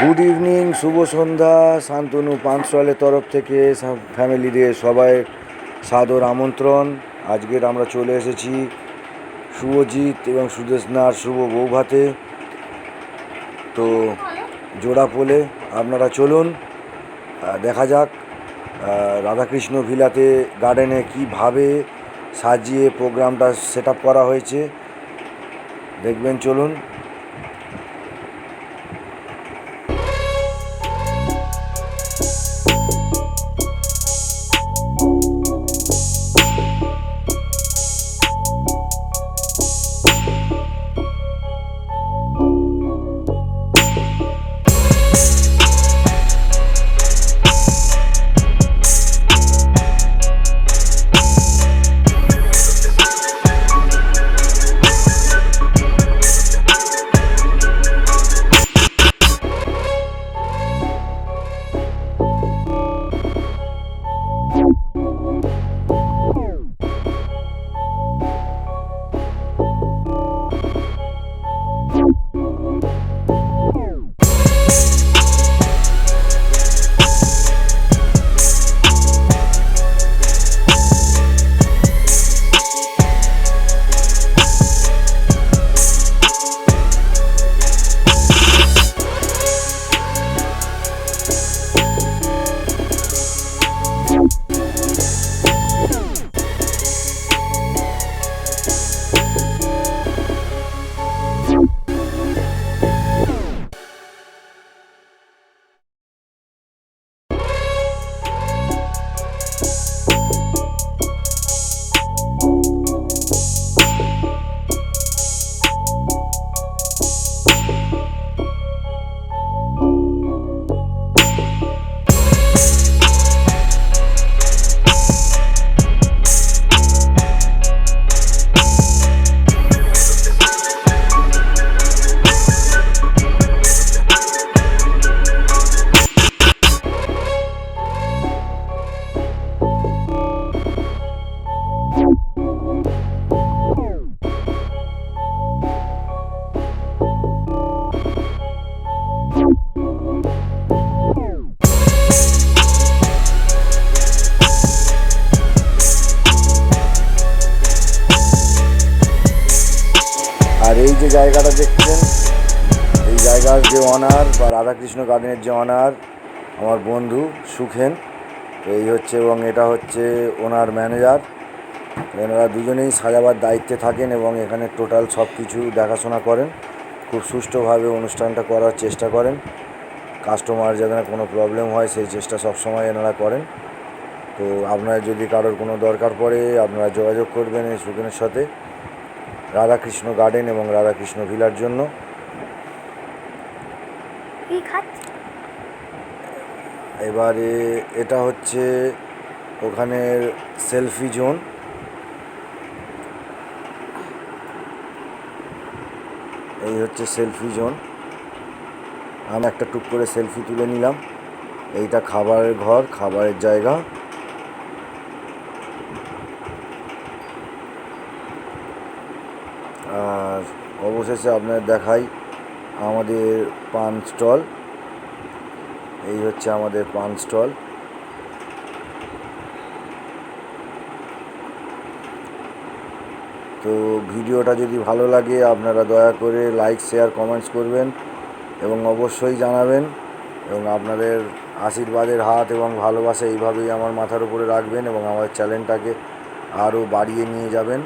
Good evening শুভ সন্ধ্যা, শান্তনু পানস্টলের তরফ থেকে ফ্যামিলিদের সবাই সাদর আমন্ত্রণ। আজকের আমরা চলে এসেছি শুভজিৎ এবং সুদেশনার শুভ বৌভাতে। তো জোড়া পোলে আপনারা চলুন দেখা যাক রাধাকৃষ্ণ ভিলাতে গার্ডেনে কীভাবে সাজিয়ে প্রোগ্রামটা সেট করা হয়েছে। দেখবেন, চলুন। যে জায়গাটা দেখছেন, এই জায়গার যে অনার বা রাধাকৃষ্ণ গার্ডেনের যে অনার আমার বন্ধু সুখেন। তো এই হচ্ছে এবং এটা হচ্ছে ওনার ম্যানেজার এনারা দুজনেই সাজাবার দায়িত্বে থাকেন এবং এখানে টোটাল সব কিছু দেখাশোনা করেন। খুব সুষ্ঠুভাবে অনুষ্ঠানটা করার চেষ্টা করেন। কাস্টমার যাতে না কোনো প্রবলেম হয়, সেই চেষ্টা সবসময় এনারা করেন। তো আপনার যদি কারোর কোনো দরকার পড়ে, আপনারা যোগাযোগ করবেন এই সুখেনের সাথে। রাধাকৃষ্ণ গার্ডেন এবং রাধাকৃষ্ণ ভিলার জন্য। এবারে এটা হচ্ছে ওখানের সেলফি জোন এই হচ্ছে সেলফি জোন আমি একটা টুক করে সেলফি তুলে নিলাম। এইটা খাবারের ঘর খাবারের জায়গা। আর অবশেষে আপনাদের দেখাই আমাদের পান স্টল। এই হচ্ছে আমাদের পান স্টল। তো ভিডিওটা যদি ভালো লাগে, আপনারা দয়া করে লাইক, শেয়ার, কমেন্টস করবেন এবং অবশ্যই জানাবেন এবং আপনাদের আশীর্বাদের হাত এবং ভালোবাসা এইভাবেই আমার মাথার উপরে রাখবেন এবং আমার চ্যানেলটাকে আরও বাড়িয়ে নিয়ে যাবেন।